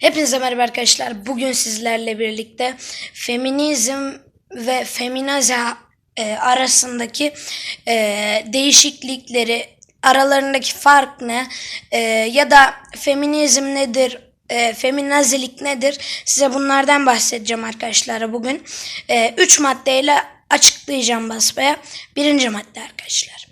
Hepinize merhaba arkadaşlar. Bugün sizlerle birlikte feminizm ve feminazi e, arasındaki e, değişiklikleri, aralarındaki fark ne e, ya da feminizm nedir, e, feminazilik nedir size bunlardan bahsedeceğim arkadaşlar bugün. Üç maddeyle açıklayacağım basbaya. Birinci madde arkadaşlar.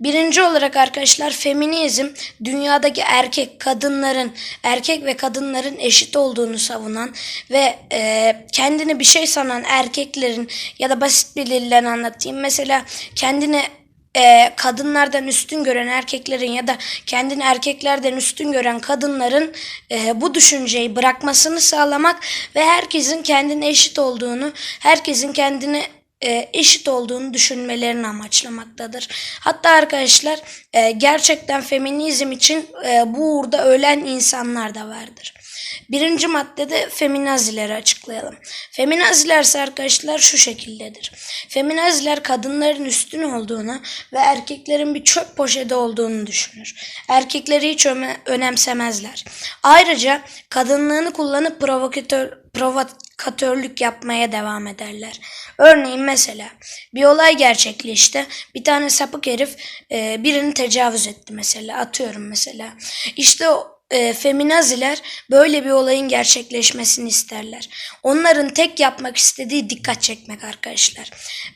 Birinci olarak arkadaşlar feminizm dünyadaki erkek kadınların erkek ve kadınların eşit olduğunu savunan ve e, kendini bir şey sanan erkeklerin ya da basit bir dille anlatayım. Mesela kendini e, kadınlardan üstün gören erkeklerin ya da kendini erkeklerden üstün gören kadınların e, bu düşünceyi bırakmasını sağlamak ve herkesin kendine eşit olduğunu, herkesin kendine e, eşit olduğunu düşünmelerini amaçlamaktadır. Hatta arkadaşlar e, gerçekten feminizm için e, bu uğurda ölen insanlar da vardır. Birinci maddede feminazileri açıklayalım. Feminaziler ise arkadaşlar şu şekildedir. Feminaziler kadınların üstün olduğunu ve erkeklerin bir çöp poşeti olduğunu düşünür. Erkekleri hiç önemsemezler. Ayrıca kadınlığını kullanıp provokatör, provokatörlük yapmaya devam ederler. Örneğin mesela bir olay gerçekleşti. Bir tane sapık herif e, birini tecavüz etti mesela. Atıyorum mesela. İşte o e, feminaziler böyle bir olayın gerçekleşmesini isterler. Onların tek yapmak istediği dikkat çekmek arkadaşlar.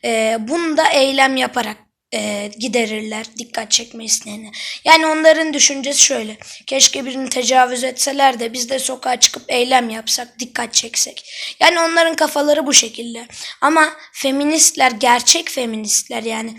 E, bunu da eylem yaparak e, giderirler dikkat çekme isteğini. Yani onların düşüncesi şöyle. Keşke birini tecavüz etseler de biz de sokağa çıkıp eylem yapsak, dikkat çeksek. Yani onların kafaları bu şekilde. Ama feministler, gerçek feministler yani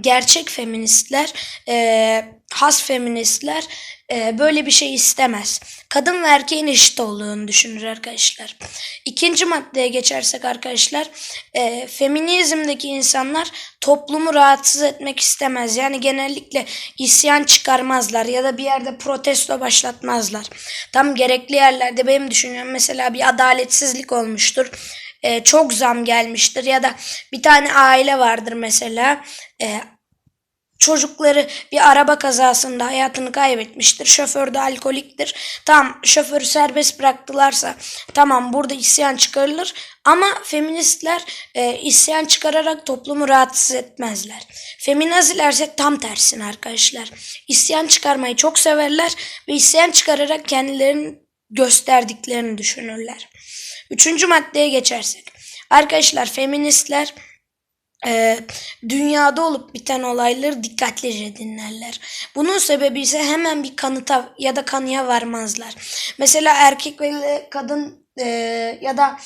gerçek feministler, e, has feministler e, böyle bir şey istemez. Kadın ve erkeğin eşit olduğunu düşünür arkadaşlar. İkinci maddeye geçersek arkadaşlar, e, feminizmdeki insanlar toplumu rahatsız etmek istemez. Yani genellikle isyan çıkarmazlar ya da bir yerde protesto başlatmazlar. Tam gerekli yerlerde benim düşüncem mesela bir adaletsizlik olmuştur e, çok zam gelmiştir ya da bir tane aile vardır mesela e, çocukları bir araba kazasında hayatını kaybetmiştir. Şoför de alkoliktir. Tamam şoförü serbest bıraktılarsa tamam burada isyan çıkarılır. Ama feministler e, isyan çıkararak toplumu rahatsız etmezler. Feminazilerse tam tersine arkadaşlar. İsyan çıkarmayı çok severler ve isyan çıkararak kendilerini gösterdiklerini düşünürler. Üçüncü maddeye geçersek. Arkadaşlar feministler e, dünyada olup biten olayları dikkatlice dinlerler. Bunun sebebi ise hemen bir kanıta ya da kanıya varmazlar. Mesela erkek ve kadın e, ya da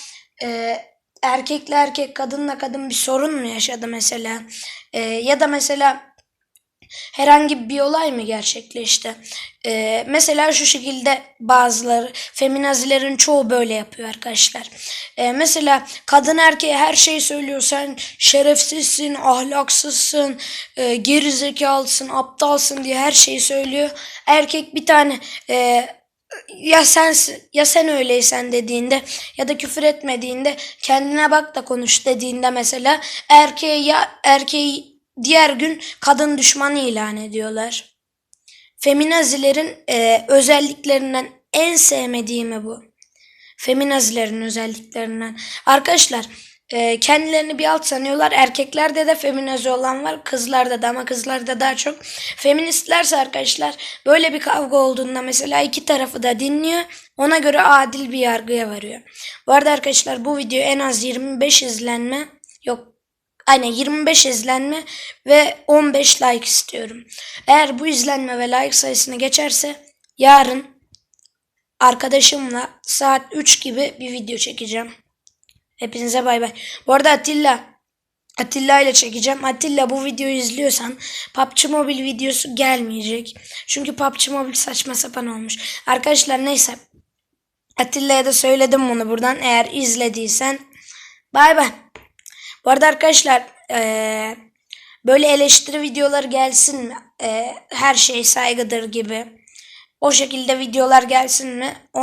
e, erkekle erkek kadınla kadın bir sorun mu yaşadı mesela E, ya da mesela herhangi bir olay mı gerçekleşti? Ee, mesela şu şekilde bazıları feminazilerin çoğu böyle yapıyor arkadaşlar. Ee, mesela kadın erkeğe her şeyi söylüyor. Sen şerefsizsin, ahlaksızsın, e, gerizekalısın, aptalsın diye her şeyi söylüyor. Erkek bir tane e, ya sen ya sen öyleysen dediğinde ya da küfür etmediğinde kendine bak da konuş dediğinde mesela erkeğe ya erkeği diğer gün kadın düşmanı ilan ediyorlar. Feminazilerin e, özelliklerinden en sevmediğimi bu. Feminazilerin özelliklerinden. Arkadaşlar e, kendilerini bir alt sanıyorlar. Erkeklerde de feminazi olan var. Kızlarda da ama kızlarda daha çok. Feministlerse arkadaşlar böyle bir kavga olduğunda mesela iki tarafı da dinliyor. Ona göre adil bir yargıya varıyor. Bu arada arkadaşlar bu video en az 25 izlenme yok Aynen 25 izlenme ve 15 like istiyorum. Eğer bu izlenme ve like sayısını geçerse yarın arkadaşımla saat 3 gibi bir video çekeceğim. Hepinize bay bay. Bu arada Atilla Atilla ile çekeceğim. Atilla bu videoyu izliyorsan PUBG Mobile videosu gelmeyecek. Çünkü PUBG Mobile saçma sapan olmuş. Arkadaşlar neyse. Atilla'ya da söyledim bunu buradan. Eğer izlediysen bay bay. Bu arada arkadaşlar eee, böyle eleştiri videoları gelsin mi? Eee, her şey saygıdır gibi. O şekilde videolar gelsin mi?